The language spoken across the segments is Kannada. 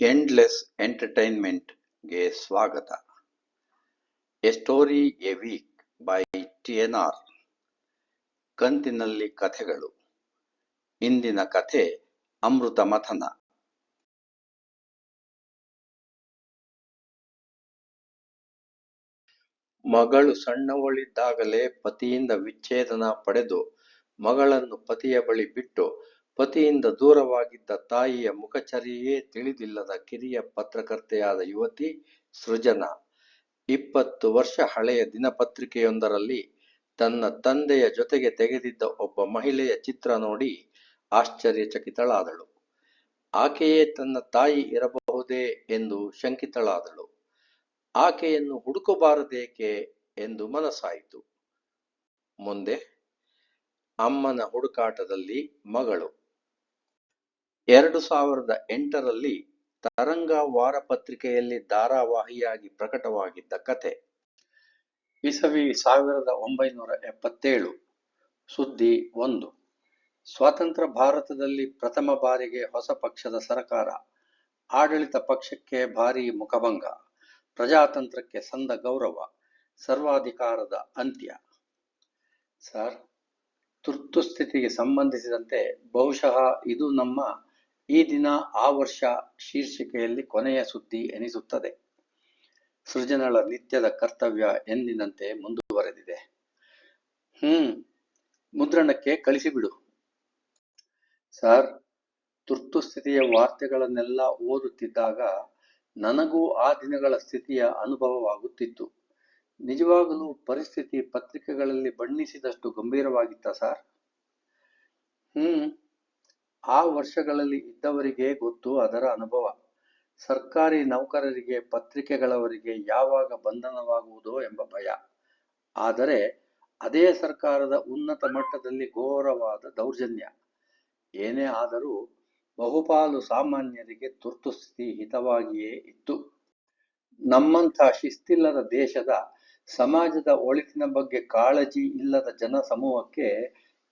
ಎಂಡ್ಲೆಸ್ ಎಂಟರ್ಟೈನ್ಮೆಂಟ್‌ಗೆ ಸ್ವಾಗತ. A story a week by T N R ಕಂತಿನಲ್ಲಿ ಕಥೆಗಳು. ಇಂದಿನ ಕಥೆ ಅಮೃತ ಮಥನ. ಮಗಳು ಸಣ್ಣವಳಿದ್ದಾಗಲೇ ಪತಿಯಿಂದ ವಿಚ್ಛೇದನ ಪಡೆದು ಮಗಳನ್ನು ಪತಿಯ ಬಳಿ ಬಿಟ್ಟು ಪತಿಯಿಂದ ದೂರವಾಗಿದ್ದ ತಾಯಿಯ ಮುಖಚರ್ಯೆಯೇ ತಿಳಿದಿಲ್ಲದ ಕಿರಿಯ ಪತ್ರಕರ್ತೆಯಾದ ಯುವತಿ ಸೃಜನಾ ಇಪ್ಪತ್ತು ವರ್ಷ ಹಳೆಯ ದಿನಪತ್ರಿಕೆಯೊಂದರಲ್ಲಿ ತನ್ನ ತಂದೆಯ ಜೊತೆಗೆ ತೆಗೆದಿದ್ದ ಒಬ್ಬ ಮಹಿಳೆಯ ಚಿತ್ರ ನೋಡಿ ಆಶ್ಚರ್ಯಚಕಿತಳಾದಳು. ಆಕೆಯೇ ತನ್ನ ತಾಯಿ ಇರಬಹುದೇ ಎಂದು ಶಂಕಿತಳಾದಳು. ಆಕೆಯನ್ನು ಹುಡುಕಬಾರದೇಕೆ ಎಂದು ಮನಸ್ಸಾಯಿತು. ಮುಂದೆ ಅಮ್ಮನ ಹುಡುಕಾಟದಲ್ಲಿ ಮಗಳು. ಎರಡು ಸಾವಿರದ ಎಂಟರಲ್ಲಿ ತರಂಗ ವಾರಪತ್ರಿಕೆಯಲ್ಲಿ ಧಾರಾವಾಹಿಯಾಗಿ ಪ್ರಕಟವಾಗಿದ್ದ ಕಥೆ. ಇಸವಿ ಸಾವಿರದ ಒಂಬೈನೂರ ಎಪ್ಪತ್ತೇಳು. ಸುದ್ದಿ ಒಂದು. ಸ್ವತಂತ್ರ ಭಾರತದಲ್ಲಿ ಪ್ರಥಮ ಬಾರಿಗೆ ಹೊಸ ಪಕ್ಷದ ಸರಕಾರ. ಆಡಳಿತ ಪಕ್ಷಕ್ಕೆ ಭಾರೀ ಮುಖಭಂಗ. ಪ್ರಜಾತಂತ್ರಕ್ಕೆ ಸಂದ ಗೌರವ. ಸರ್ವಾಧಿಕಾರದ ಅಂತ್ಯ. ಸರ್ ತುರ್ತುಸ್ಥಿತಿಗೆ ಸಂಬಂಧಿಸಿದಂತೆ ಬಹುಶಃ ಇದು ನಮ್ಮ ಈ ದಿನ ಆ ವರ್ಷ ಶೀರ್ಷಿಕೆಯಲ್ಲಿ ಕೊನೆಯ ಸುದ್ದಿ ಎನಿಸುತ್ತದೆ. ಸೃಜನಳ ನಿತ್ಯದ ಕರ್ತವ್ಯ ಎಂದಿನಂತೆ ಮುಂದುವರೆದಿದೆ. ಹ್ಮ್ ಮುದ್ರಣಕ್ಕೆ ಕಳಿಸಿಬಿಡು. ಸರ್ ತುರ್ತು ಸ್ಥಿತಿಯ ವಾರ್ತೆಗಳನ್ನೆಲ್ಲ ಓದುತ್ತಿದ್ದಾಗ ನನಗೂ ಆ ದಿನಗಳ ಸ್ಥಿತಿಯ ಅನುಭವವಾಗುತ್ತಿತ್ತು. ನಿಜವಾಗಲೂ ಪರಿಸ್ಥಿತಿ ಪತ್ರಿಕೆಗಳಲ್ಲಿ ಬಣ್ಣಿಸಿದಷ್ಟು ಗಂಭೀರವಾಗಿತ್ತಾ ಸರ್ ಹೂಂ, ಆ ವರ್ಷಗಳಲ್ಲಿ ಇದ್ದವರಿಗೇ ಗೊತ್ತು ಅದರ ಅನುಭವ. ಸರ್ಕಾರಿ ನೌಕರರಿಗೆ ಪತ್ರಿಕೆಗಳವರಿಗೆ ಯಾವಾಗ ಬಂಧನವಾಗುವುದೋ ಎಂಬ ಭಯ. ಆದರೆ ಅದೇ ಸರ್ಕಾರದ ಉನ್ನತ ಮಟ್ಟದಲ್ಲಿ ಘೋರವಾದ ದೌರ್ಜನ್ಯ. ಏನೇ ಆದರೂ ಬಹುಪಾಲು ಸಾಮಾನ್ಯರಿಗೆ ತುರ್ತು ಸ್ಥಿತಿ ಹಿತವಾಗಿಯೇ ಇತ್ತು. ನಮ್ಮಂಥ ಶಿಸ್ತಿಲ್ಲದ ದೇಶದ, ಸಮಾಜದ ಒಳಿತಿನ ಬಗ್ಗೆ ಕಾಳಜಿ ಇಲ್ಲದ ಜನಸಮೂಹಕ್ಕೆ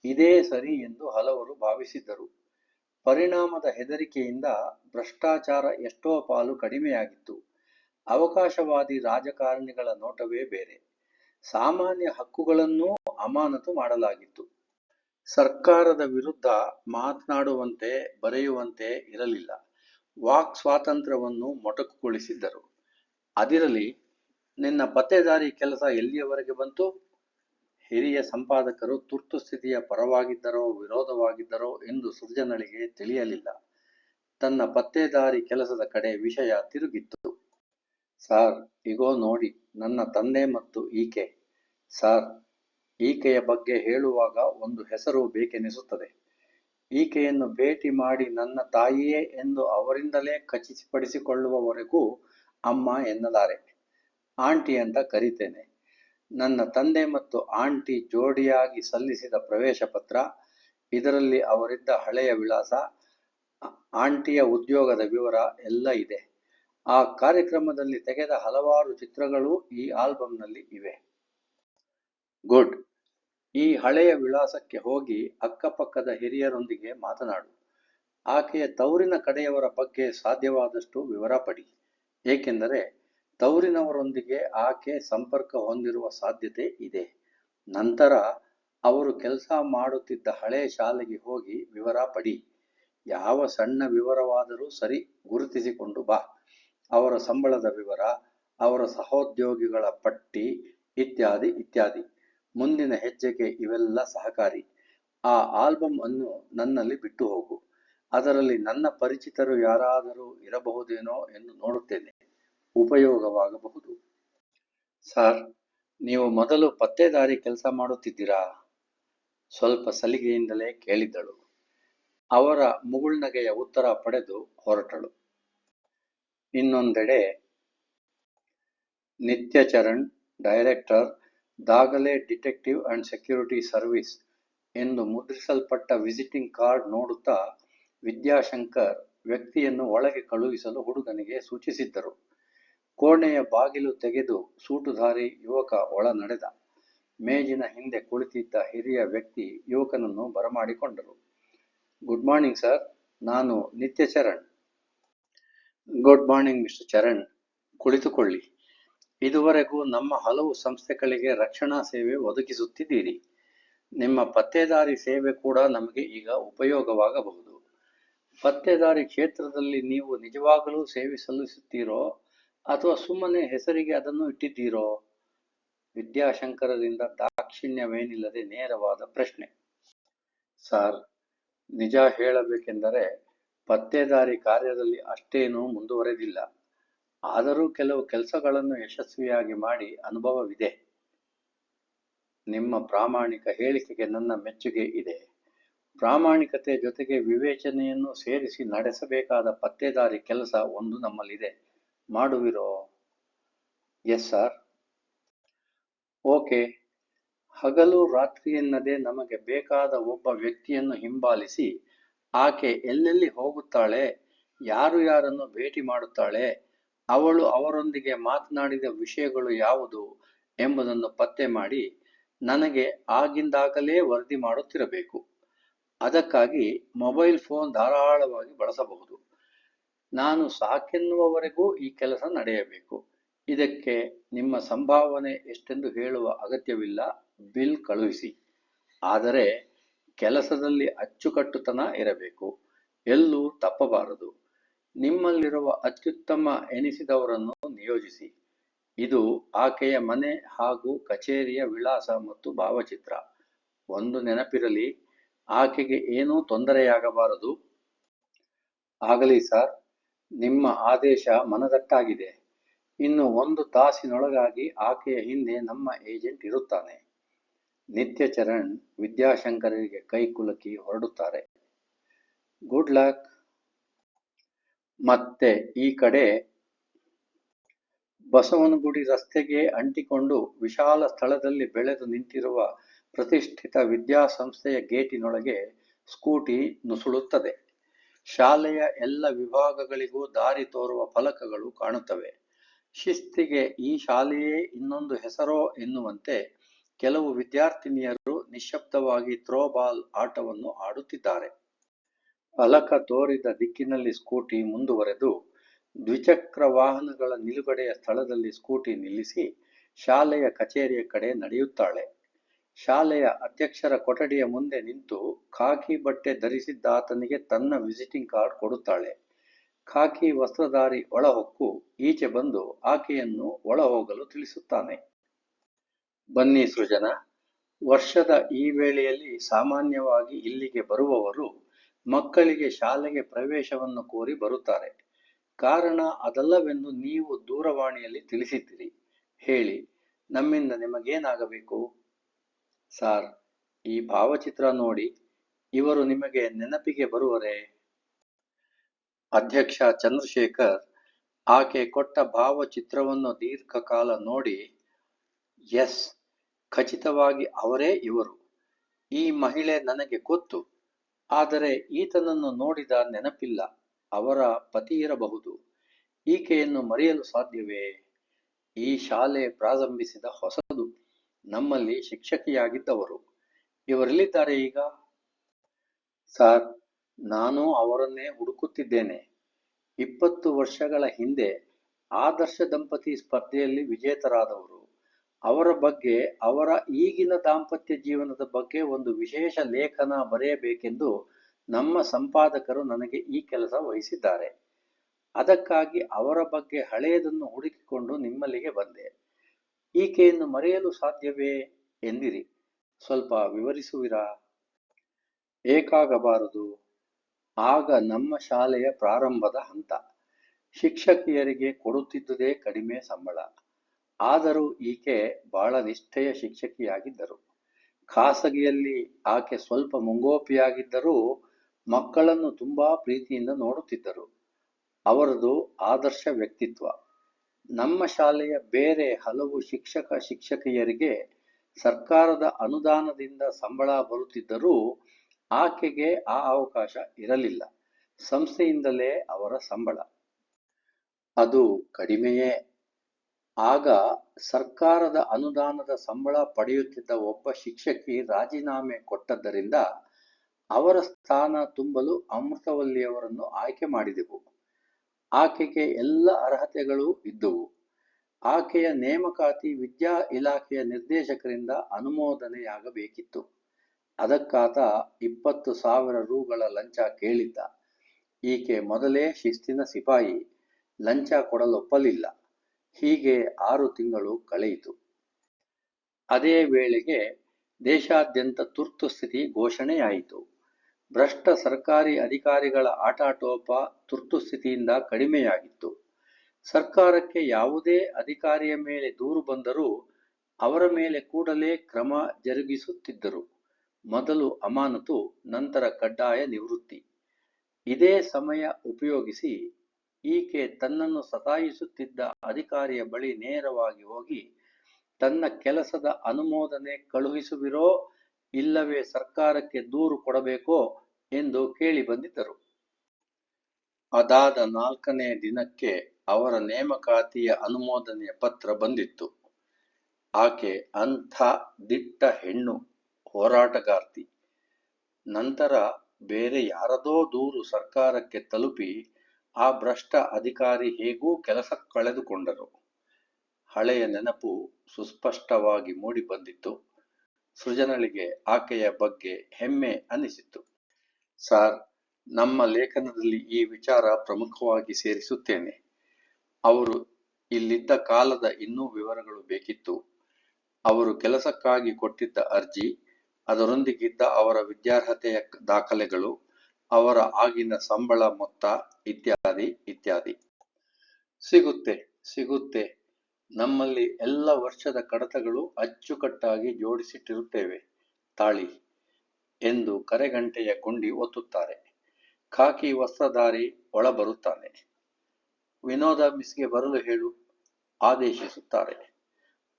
ಇದೇ ಸರಿ ಎಂದು ಹಲವರು ಭಾವಿಸಿದ್ದರು. ಪರಿಣಾಮದ ಹೆದರಿಕೆಯಿಂದ ಭ್ರಷ್ಟಾಚಾರ ಎಷ್ಟೋ ಪಾಲು ಕಡಿಮೆಯಾಗಿತ್ತು. ಅವಕಾಶವಾದಿ ರಾಜಕಾರಣಿಗಳ ನೋಟವೇ ಬೇರೆ. ಸಾಮಾನ್ಯ ಹಕ್ಕುಗಳನ್ನೂ ಅಮಾನತು ಮಾಡಲಾಗಿತ್ತು. ಸರ್ಕಾರದ ವಿರುದ್ಧ ಮಾತನಾಡುವಂತೆ, ಬರೆಯುವಂತೆ ಇರಲಿಲ್ಲ. ವಾಕ್ ಸ್ವಾತಂತ್ರ್ಯವನ್ನು ಮೊಟಕುಗೊಳಿಸಿದ್ದರು. ಅದಿರಲಿ, ನಿನ್ನ ಪತ್ತೆದಾರಿ ಕೆಲಸ ಎಲ್ಲಿಯವರೆಗೆ ಬಂತು? ಹಿರಿಯ ಸಂಪಾದಕರು ತುರ್ತು ಸ್ಥಿತಿಯ ಪರವಾಗಿದ್ದರೋ ವಿರೋಧವಾಗಿದ್ದರೋ ಎಂದು ಸೃಜನಳಿಗೆ ತಿಳಿಯಲಿಲ್ಲ. ತನ್ನ ಪತ್ತೇದಾರಿ ಕೆಲಸದ ಕಡೆ ವಿಷಯ ತಿರುಗಿತ್ತು. ಸಾರ್, ಇಗೋ ನೋಡಿ ನನ್ನ ತಂದೆ ಮತ್ತು ಈಕೆ. ಸಾರ್, ಈಕೆಯ ಬಗ್ಗೆ ಹೇಳುವಾಗ ಒಂದು ಹೆಸರು ಬೇಕೆನಿಸುತ್ತದೆ. ಈಕೆಯನ್ನು ಭೇಟಿ ಮಾಡಿ ನನ್ನ ತಾಯಿಯೇ ಎಂದು ಅವರಿಂದಲೇ ಖಚಿತಪಡಿಸಿಕೊಳ್ಳುವವರೆಗೂ ಅಮ್ಮ ಎನ್ನಲಾರೆ. ಆಂಟಿ ಅಂತ ಕರೀತೇನೆ. ನನ್ನ ತಂದೆ ಮತ್ತು ಆಂಟಿ ಜೋಡಿಯಾಗಿ ಸಲ್ಲಿಸಿದ ಪ್ರವೇಶ ಪತ್ರ, ಇದರಲ್ಲಿ ಅವರಿದ್ದ ಹಳೆಯ ವಿಳಾಸ, ಆಂಟಿಯ ಉದ್ಯೋಗದ ವಿವರ ಎಲ್ಲ ಇದೆ. ಆ ಕಾರ್ಯಕ್ರಮದಲ್ಲಿ ತೆಗೆದ ಹಲವಾರು ಚಿತ್ರಗಳು ಈ ಆಲ್ಬಂನಲ್ಲಿ ಇವೆ. ಗುಡ್. ಈ ಹಳೆಯ ವಿಳಾಸಕ್ಕೆ ಹೋಗಿ ಅಕ್ಕಪಕ್ಕದ ಹಿರಿಯರೊಂದಿಗೆ ಮಾತನಾಡು. ಆಕೆಯ ತವರಿನ ಕಡೆಯವರ ಬಗ್ಗೆ ಸಾಧ್ಯವಾದಷ್ಟು ವಿವರ ಪಡಿ. ಏಕೆಂದರೆ ತವರಿನವರೊಂದಿಗೆ ಆಕೆ ಸಂಪರ್ಕ ಹೊಂದಿರುವ ಸಾಧ್ಯತೆ ಇದೆ. ನಂತರ ಅವರು ಕೆಲಸ ಮಾಡುತ್ತಿದ್ದ ಹಳೆ ಶಾಲೆಗೆ ಹೋಗಿ ವಿವರ ಪಡಿ. ಯಾವ ಸಣ್ಣ ವಿವರವಾದರೂ ಸರಿ ಗುರುತಿಸಿಕೊಂಡು ಬಾ. ಅವರ ಸಂಬಳದ ವಿವರ, ಅವರ ಸಹೋದ್ಯೋಗಿಗಳ ಪಟ್ಟಿ ಇತ್ಯಾದಿ ಇತ್ಯಾದಿ. ಮುಂದಿನ ಹೆಜ್ಜೆಗೆ ಇವೆಲ್ಲ ಸಹಕಾರಿ. ಆ ಆಲ್ಬಮ್ ಅನ್ನು ನನ್ನಲ್ಲಿ ಬಿಟ್ಟು ಹೋಗು. ಅದರಲ್ಲಿ ನನ್ನ ಪರಿಚಿತರು ಯಾರಾದರೂ ಇರಬಹುದೇನೋ ಎಂದು ನೋಡುತ್ತೇನೆ. ಉಪಯೋಗವಾಗಬಹುದು. ಸಾರ್, ನೀವು ಮೊದಲು ಪತ್ತೇದಾರಿ ಕೆಲಸ ಮಾಡುತ್ತಿದ್ದೀರಾ ಸ್ವಲ್ಪ ಸಲಿಗೆಯಿಂದಲೇ ಕೇಳಿದ್ದಳು ಅವರ ಮುಗುಳ್ನಗೆಯ ಉತ್ತರ ಪಡೆದು ಹೊರಟಳು. ಇನ್ನೊಂದೆಡೆ Nityacharan, director, Dagale detective and security service ಎಂದು ಮುದ್ರಿಸಲ್ಪಟ್ಟ ವಿಸಿಟಿಂಗ್ ಕಾರ್ಡ್ ನೋಡುತ್ತಾ ವಿದ್ಯಾಶಂಕರ್ ವ್ಯಕ್ತಿಯನ್ನು ಒಳಗೆ ಕಳುಹಿಸಲು ಹುಡುಗನಿಗೆ ಸೂಚಿಸಿದ್ದರು. ಕೋಣೆಯ ಬಾಗಿಲು ತೆಗೆದು ಸೂಟುಧಾರಿ ಯುವಕ ಒಳ ನಡೆದ. ಮೇಜಿನ ಹಿಂದೆ ಕುಳಿತಿದ್ದ ಹಿರಿಯ ವ್ಯಕ್ತಿ ಯುವಕನನ್ನು ಬರಮಾಡಿಕೊಂಡರು. ಗುಡ್ ಮಾರ್ನಿಂಗ್ ಸರ್, ನಾನು Nitya Charan. Good morning mister Charan ಕುಳಿತುಕೊಳ್ಳಿ. ಇದುವರೆಗೂ ನಮ್ಮ ಹಲವು ಸಂಸ್ಥೆಗಳಿಗೆ ರಕ್ಷಣಾ ಸೇವೆ ಒದಗಿಸುತ್ತಿದ್ದೀರಿ. ನಿಮ್ಮ ಪತ್ತೇದಾರಿ ಸೇವೆ ಕೂಡ ನಮಗೆ ಈಗ ಉಪಯೋಗವಾಗಬಹುದು. ಪತ್ತೆದಾರಿ ಕ್ಷೇತ್ರದಲ್ಲಿ ನೀವು ನಿಜವಾಗಲೂ ಸೇವೆ ಸಲ್ಲಿಸುತ್ತೀರೋ ಅಥವಾ ಸುಮ್ಮನೆ ಹೆಸರಿಗೆ ಅದನ್ನು ಇಟ್ಟಿದ್ದೀರೋ? ವಿದ್ಯಾಶಂಕರರಿಂದ ದಾಕ್ಷಿಣ್ಯವೇನಿಲ್ಲದೆ ನೇರವಾದ ಪ್ರಶ್ನೆ. ಸಾರ್, ನಿಜ ಹೇಳಬೇಕೆಂದರೆ ಪತ್ತೇದಾರಿ ಕಾರ್ಯದಲ್ಲಿ ಅಷ್ಟೇನೂ ಮುಂದುವರೆದಿಲ್ಲ. ಆದರೂ ಕೆಲವು ಕೆಲಸಗಳನ್ನು ಯಶಸ್ವಿಯಾಗಿ ಮಾಡಿ ಅನುಭವವಿದೆ. ನಿಮ್ಮ ಪ್ರಾಮಾಣಿಕ ಹೇಳಿಕೆಗೆ ನನ್ನ ಮೆಚ್ಚುಗೆ ಇದೆ. ಪ್ರಾಮಾಣಿಕತೆ ಜೊತೆಗೆ ವಿವೇಚನೆಯನ್ನು ಸೇರಿಸಿ ನಡೆಸಬೇಕಾದ ಪತ್ತೇದಾರಿ ಕೆಲಸ ಒಂದು ನಮ್ಮಲ್ಲಿದೆ. ಮಾಡುವಿರೋ? ಎಸ್ ಸರ್ ಓಕೆ ಹಗಲು ರಾತ್ರಿ ಎನ್ನದೇ ನಮಗೆ ಬೇಕಾದ ಒಬ್ಬ ವ್ಯಕ್ತಿಯನ್ನು ಹಿಂಬಾಲಿಸಿ, ಆಕೆ ಎಲ್ಲೆಲ್ಲಿ ಹೋಗುತ್ತಾಳೆ, ಯಾರು ಯಾರನ್ನು ಭೇಟಿ ಮಾಡುತ್ತಾಳೆ, ಅವಳು ಅವರೊಂದಿಗೆ ಮಾತನಾಡಿದ ವಿಷಯಗಳು ಯಾವುದು ಎಂಬುದನ್ನು ಪತ್ತೆ ಮಾಡಿ, ನನಗೆ ಆಗಿಂದಾಗಲೇ ವರದಿ ಮಾಡುತ್ತಿರಬೇಕು. ಅದಕ್ಕಾಗಿ ಮೊಬೈಲ್ ಫೋನ್ ಧಾರಾಳವಾಗಿ ಬಳಸಬಹುದು. ನಾನು ಸಾಕೆನ್ನುವವರೆಗೂ ಈ ಕೆಲಸ ನಡೆಯಬೇಕು. ಇದಕ್ಕೆ ನಿಮ್ಮ ಸಂಭಾವನೆ ಎಷ್ಟೆಂದು ಹೇಳುವ ಅಗತ್ಯವಿಲ್ಲ. ಬಿಲ್ ಕಳುಹಿಸಿ. ಆದರೆ ಕೆಲಸದಲ್ಲಿ ಅಚ್ಚುಕಟ್ಟುತನ ಇರಬೇಕು. ಎಲ್ಲೂ ತಪ್ಪಬಾರದು. ನಿಮ್ಮಲ್ಲಿರುವ ಅತ್ಯುತ್ತಮ ಎನಿಸಿದವರನ್ನು ನಿಯೋಜಿಸಿ. ಇದು ಆಕೆಯ ಮನೆ ಹಾಗೂ ಕಚೇರಿಯ ವಿಳಾಸ ಮತ್ತು ಭಾವಚಿತ್ರ. ಒಂದು ನೆನಪಿರಲಿ, ಆಕೆಗೆ ಏನೂ ತೊಂದರೆಯಾಗಬಾರದು. ಆಗಲಿ ಸರ್. ನಿಮ್ಮ ಆದೇಶ ಮನದಟ್ಟಾಗಿದೆ. ಇನ್ನು ಒಂದು ತಾಸಿನೊಳಗಾಗಿ ಆಕೆಯ ಹಿಂದೆ ನಮ್ಮ ಏಜೆಂಟ್ ಇರುತ್ತಾನೆ. ನಿತ್ಯ ಚರಣ್ ವಿದ್ಯಾಶಂಕರರಿಗೆ ಕೈ ಕುಲುಕಿ ಹೊರಡುತ್ತಾರೆ. ಗುಡ್ ಲಕ್ ಮತ್ತೆ ಈ ಕಡೆ ಬಸವನಗುಡಿ ರಸ್ತೆಗೆ ಅಂಟಿಕೊಂಡು ವಿಶಾಲ ಸ್ಥಳದಲ್ಲಿ ಬೆಳೆದು ನಿಂತಿರುವ ಪ್ರತಿಷ್ಠಿತ ವಿದ್ಯಾಸಂಸ್ಥೆಯ ಗೇಟಿನೊಳಗೆ ಸ್ಕೂಟಿ ನುಸುಳುತ್ತದೆ. ಶಾಲೆಯ ಎಲ್ಲ ವಿಭಾಗಗಳಿಗೂ ದಾರಿ ತೋರುವ ಫಲಕಗಳು ಕಾಣುತ್ತವೆ. ಶಿಸ್ತಿಗೆ ಈ ಶಾಲೆಯೇ ಇನ್ನೊಂದು ಹೆಸರೋ ಎನ್ನುವಂತೆ ಕೆಲವು ವಿದ್ಯಾರ್ಥಿನಿಯರು ನಿಶ್ಶಬ್ದವಾಗಿ ಥ್ರೋಬಾಲ್ ಆಟವನ್ನು ಆಡುತ್ತಿದ್ದಾರೆ. ಫಲಕ ತೋರಿದ ದಿಕ್ಕಿನಲ್ಲಿ ಸ್ಕೂಟಿ ಮುಂದುವರೆದು ದ್ವಿಚಕ್ರ ವಾಹನಗಳ ನಿಲುಗಡೆಯ ಸ್ಥಳದಲ್ಲಿ ಸ್ಕೂಟಿ ನಿಲ್ಲಿಸಿ ಶಾಲೆಯ ಕಚೇರಿಯ ಕಡೆ ನಡೆಯುತ್ತಾಳೆ. ಶಾಲೆಯ ಅಧ್ಯಕ್ಷರ ಕೊಠಡಿಯ ಮುಂದೆ ನಿಂತು ಖಾಕಿ ಬಟ್ಟೆ ಧರಿಸಿದ್ದಾತನಿಗೆ ತನ್ನ ವಿಸಿಟಿಂಗ್ ಕಾರ್ಡ್ ಕೊಡುತ್ತಾಳೆ. ಖಾಕಿ ವಸ್ತ್ರಧಾರಿ ಒಳಹೊಕ್ಕು ಈಚೆ ಬಂದು ಆಕೆಯನ್ನು ಒಳ ಹೋಗಲು ತಿಳಿಸುತ್ತಾನೆ. ಬನ್ನಿ ಸೃಜನ, ವರ್ಷದ ಈ ವೇಳೆಯಲ್ಲಿ ಸಾಮಾನ್ಯವಾಗಿ ಇಲ್ಲಿಗೆ ಬರುವವರು ಮಕ್ಕಳಿಗೆ ಶಾಲೆಗೆ ಪ್ರವೇಶವನ್ನು ಕೋರಿ ಬರುತ್ತಾರೆ. ಕಾರಣ ಅದಲ್ಲವೆಂದು ನೀವು ದೂರವಾಣಿಯಲ್ಲಿ ತಿಳಿಸಿದ್ದೀರಿ. ಹೇಳಿ, ನಮ್ಮಿಂದ ನಿಮಗೇನಾಗಬೇಕು? ಸಾರ್, ಈ ಭಾವಚಿತ್ರ ನೋಡಿ ಇವರು ನಿಮಗೆ ನೆನಪಿಗೆ ಬರುವರೆ? ಅಧ್ಯಕ್ಷ ಚಂದ್ರಶೇಖರ್, ಆಕೆ ಕೊಟ್ಟ ಭಾವಚಿತ್ರವನ್ನು ದೀರ್ಘಕಾಲ ನೋಡಿ, ಎಸ್, ಖಚಿತವಾಗಿ ಅವರೇ ಇವರು. ಈ ಮಹಿಳೆ ನನಗೆ ಗೊತ್ತು, ಆದರೆ ಈತನನ್ನು ನೋಡಿದ ನೆನಪಿಲ್ಲ, ಅವರ ಪತಿ ಇರಬಹುದು. ಈಕೆಯನ್ನು ಮರೆಯಲು ಸಾಧ್ಯವೇ? ಈ ಶಾಲೆ ಪ್ರಾರಂಭಿಸಿದ ಹೊಸದು. ನಮ್ಮಲ್ಲಿ ಶಿಕ್ಷಕಿಯಾಗಿದ್ದವರು. ಇವರೆಲ್ಲಿದ್ದಾರೆ ಈಗ? ಸರ್, ನಾನು ಅವರನ್ನೇ ಹುಡುಕುತ್ತಿದ್ದೇನೆ. ಇಪ್ಪತ್ತು ವರ್ಷಗಳ ಹಿಂದೆ ಆದರ್ಶ ದಂಪತಿ ಸ್ಪರ್ಧೆಯಲ್ಲಿ ವಿಜೇತರಾದವರು. ಅವರ ಬಗ್ಗೆ, ಅವರ ಈಗಿನ ದಾಂಪತ್ಯ ಜೀವನದ ಬಗ್ಗೆ ಒಂದು ವಿಶೇಷ ಲೇಖನ ಬರೆಯಬೇಕೆಂದು ನಮ್ಮ ಸಂಪಾದಕರು ನನಗೆ ಈ ಕೆಲಸ ವಹಿಸಿದ್ದಾರೆ. ಅದಕ್ಕಾಗಿ ಅವರ ಬಗ್ಗೆ ಹಳೆಯದನ್ನು ಹುಡುಕಿಕೊಂಡು ನಿಮ್ಮಲ್ಲಿಗೆ ಬಂದೆ. ಈಕೆಯನ್ನು ಮರೆಯಲು ಸಾಧ್ಯವೇ ಎಂದಿರಿ. ಸ್ವಲ್ಪ ವಿವರಿಸುವಿರಾ? ಏಕಾಗಬಾರದು. ಆಗ ನಮ್ಮ ಶಾಲೆಯ ಪ್ರಾರಂಭದ ಹಂತ. ಶಿಕ್ಷಕಿಯರಿಗೆ ಕೊಡುತ್ತಿದ್ದುದೇ ಕಡಿಮೆ ಸಂಬಳ. ಆದರೂ ಈಕೆ ಬಹಳ ನಿಷ್ಠೆಯ ಶಿಕ್ಷಕಿಯಾಗಿದ್ದರು. ಖಾಸಗಿಯಲ್ಲಿ ಆಕೆ ಸ್ವಲ್ಪ ಮುಂಗೋಪಿಯಾಗಿದ್ದರೂ ಮಕ್ಕಳನ್ನು ತುಂಬಾ ಪ್ರೀತಿಯಿಂದ ನೋಡುತ್ತಿದ್ದರು. ಅವರದು ಆದರ್ಶ ವ್ಯಕ್ತಿತ್ವ. ನಮ್ಮ ಶಾಲೆಯ ಬೇರೆ ಹಲವು ಶಿಕ್ಷಕ ಶಿಕ್ಷಕಿಯರಿಗೆ ಸರ್ಕಾರದ ಅನುದಾನದಿಂದ ಸಂಬಳ ಬರುತ್ತಿದ್ದರೂ ಆಕೆಗೆ ಆ ಅವಕಾಶ ಇರಲಿಲ್ಲ. ಸಂಸ್ಥೆಯಿಂದಲೇ ಅವರ ಸಂಬಳ. ಅದು ಕಡಿಮೆಯೇ. ಆಗ ಸರ್ಕಾರದ ಅನುದಾನದ ಸಂಬಳ ಪಡೆಯುತ್ತಿದ್ದ ಒಬ್ಬ ಶಿಕ್ಷಕಿ ರಾಜೀನಾಮೆ ಕೊಟ್ಟದ್ದರಿಂದ ಅವರ ಸ್ಥಾನ ತುಂಬಲು ಅಮೃತವಲ್ಲಿಯವರನ್ನು ಆಯ್ಕೆ ಮಾಡಿದೆವು. ಆಕೆಗೆ ಎಲ್ಲ ಅರ್ಹತೆಗಳೂ ಇದ್ದುವು. ಆಕೆಯ ನೇಮಕಾತಿ ವಿದ್ಯಾ ಇಲಾಖೆಯ ನಿರ್ದೇಶಕರಿಂದ ಅನುಮೋದನೆಯಾಗಬೇಕಿತ್ತು. ಅದಕ್ಕಾತ ಇಪ್ಪತ್ತು ಸಾವಿರ ರೂಗಳ ಲಂಚ ಕೇಳಿದ್ದ. ಈಕೆ ಮೊದಲೇ ಶಿಸ್ತಿನ ಸಿಪಾಯಿ, ಲಂಚ ಕೊಡಲೊಪ್ಪಲಿಲ್ಲ. ಹೀಗೆ ಆರು ತಿಂಗಳು ಕಳೆಯಿತು. ಅದೇ ವೇಳೆಗೆ ದೇಶಾದ್ಯಂತ ತುರ್ತು ಸ್ಥಿತಿ ಘೋಷಣೆಯಾಯಿತು. ಭ್ರಷ್ಟ ಸರ್ಕಾರಿ ಅಧಿಕಾರಿಗಳ ಆಟಾಟೋಪ ತುರ್ತು ಸ್ಥಿತಿಯಿಂದ ಕಡಿಮೆಯಾಗಿತ್ತು. ಸರ್ಕಾರಕ್ಕೆ ಯಾವುದೇ ಅಧಿಕಾರಿಯ ಮೇಲೆ ದೂರು ಬಂದರೂ ಅವರ ಮೇಲೆ ಕೂಡಲೇ ಕ್ರಮ ಜರುಗಿಸುತ್ತಿದ್ದರು. ಮೊದಲು ಅಮಾನತು, ನಂತರ ಕಡ್ಡಾಯ ನಿವೃತ್ತಿ. ಇದೇ ಸಮಯ ಉಪಯೋಗಿಸಿ ಈಕೆ ತನ್ನನ್ನು ಸತಾಯಿಸುತ್ತಿದ್ದ ಅಧಿಕಾರಿಯ ಬಳಿ ನೇರವಾಗಿ ಹೋಗಿ, ತನ್ನ ಕೆಲಸದ ಅನುಮೋದನೆ ಕಳುಹಿಸುವಿರೋ, ಇಲ್ಲವೇ ಸರ್ಕಾರಕ್ಕೆ ದೂರು ಕೊಡಬೇಕೋ ಎಂದು ಕೇಳಿ ಬಂದಿದ್ದರು. ಅದಾದ ನಾಲ್ಕನೇ ದಿನಕ್ಕೆ ಅವರ ನೇಮಕಾತಿಯ ಅನುಮೋದನೆಯ ಪತ್ರ ಬಂದಿತ್ತು. ಆಕೆ ಅಂಥ ದಿಟ್ಟ ಹೆಣ್ಣು, ಹೋರಾಟಗಾರ್ತಿ. ನಂತರ ಬೇರೆ ಯಾರದೋ ದೂರು ಸರ್ಕಾರಕ್ಕೆ ತಲುಪಿ ಆ ಭ್ರಷ್ಟ ಅಧಿಕಾರಿ ಹೇಗೂ ಕೆಲಸ ಕಳೆದುಕೊಂಡರು. ಹಳೆಯ ನೆನಪು ಸುಸ್ಪಷ್ಟವಾಗಿ ಮೂಡಿ ಬಂದಿತ್ತು ಸೃಜನಳಿಗೆ ಆಕೆಯ ಬಗ್ಗೆ ಹೆಮ್ಮೆ ಅನಿಸಿತು ಸಾರ್, ನಮ್ಮ ಲೇಖನದಲ್ಲಿ ಈ ವಿಚಾರ ಪ್ರಮುಖವಾಗಿ ಸೇರಿಸುತ್ತೇನೆ. ಅವರು ಇಲ್ಲಿದ್ದ ಕಾಲದ ಇನ್ನೂ ವಿವರಗಳು ಬೇಕಿತ್ತು. ಅವರು ಕೆಲಸಕ್ಕಾಗಿ ಕೊಟ್ಟಿದ್ದ ಅರ್ಜಿ, ಅದರೊಂದಿಗಿದ್ದ ಅವರ ವಿದ್ಯಾರ್ಹತೆಯ ದಾಖಲೆಗಳು, ಅವರ ಆಗಿನ ಸಂಬಳ ಮೊತ್ತ ಇತ್ಯಾದಿ ಇತ್ಯಾದಿ. ಸಿಗುತ್ತೆ ಸಿಗುತ್ತೆ. ನಮ್ಮಲ್ಲಿ ಎಲ್ಲ ವರ್ಷದ ಕಡತಗಳು ಅಚ್ಚುಕಟ್ಟಾಗಿ ಜೋಡಿಸಿಟ್ಟಿರುತ್ತೇವೆ. ತಾಳಿ. ಎಂದು ಕರೆಗಂಟೆಯ ಗುಂಡಿ ಒತ್ತುತ್ತಾರೆ. ಖಾಕಿ ವಸ್ತ್ರಧಾರಿ ಒಳ ಬರುತ್ತಾನೆ ವಿನೋದ ಮಿಸ್ಗೆ ಬರಲು ಹೇಳು, ಆದೇಶಿಸುತ್ತಾರೆ.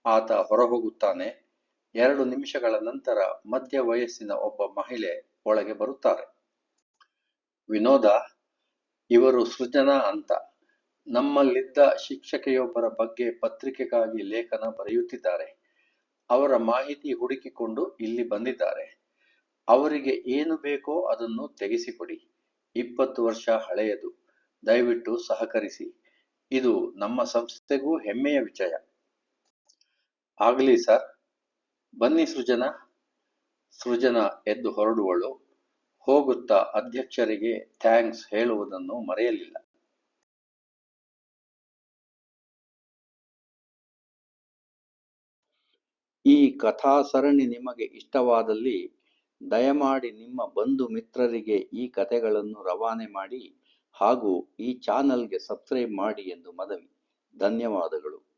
ಆತ ಹೊರಹೋಗುತ್ತಾನೆ. ಎರಡು ನಿಮಿಷಗಳ ನಂತರ ಮಧ್ಯ ವಯಸ್ಸಿನ ಒಬ್ಬ ಮಹಿಳೆ ಒಳಗೆ ಬರುತ್ತಾರೆ. ವಿನೋದ, ಇವರು ಸೃಜನಾ ಅಂತ. ನಮ್ಮಲ್ಲಿದ್ದ ಶಿಕ್ಷಕಿಯೊಬ್ಬರ ಬಗ್ಗೆ ಪತ್ರಿಕೆಗಾಗಿ ಲೇಖನ ಬರೆಯುತ್ತಿದ್ದಾರೆ. ಅವರ ಮಾಹಿತಿ ಹುಡುಕಿಕೊಂಡು ಇಲ್ಲಿ ಬಂದಿದ್ದಾರೆ. ಅವರಿಗೆ ಏನು ಬೇಕೋ ಅದನ್ನು ತೆಗೆಸಿಕೊಡಿ. ಇಪ್ಪತ್ತು ವರ್ಷ ಹಳೆಯದು. ದಯವಿಟ್ಟು ಸಹಕರಿಸಿ. ಇದು ನಮ್ಮ ಸಂಸ್ಥೆಗೂ ಹೆಮ್ಮೆಯ ವಿಷಯ ಆಗಲಿ ಸರ್. ಬನ್ನಿ ಸೃಜನ. ಸೃಜನ ಎದ್ದು ಹೊರಡುವಳು. ಹೋಗುತ್ತಾ ಅಧ್ಯಕ್ಷರಿಗೆ ಥ್ಯಾಂಕ್ಸ್ ಹೇಳುವುದನ್ನು ಮರೆಯಲಿಲ್ಲ. ಈ ಕಥಾ ಸರಣಿ ನಿಮಗೆ ಇಷ್ಟವಾದಲ್ಲಿ ದಯಮಾಡಿ ನಿಮ್ಮ ಬಂಧು ಮಿತ್ರರಿಗೆ ಈ ಕಥೆಗಳನ್ನು ರವಾನೆ ಮಾಡಿ ಹಾಗೂ ಈ ಚಾನಲ್ಗೆ ಸಬ್ಸ್ಕ್ರೈಬ್ ಮಾಡಿ ಎಂದು ಮನವಿ. ಧನ್ಯವಾದಗಳು.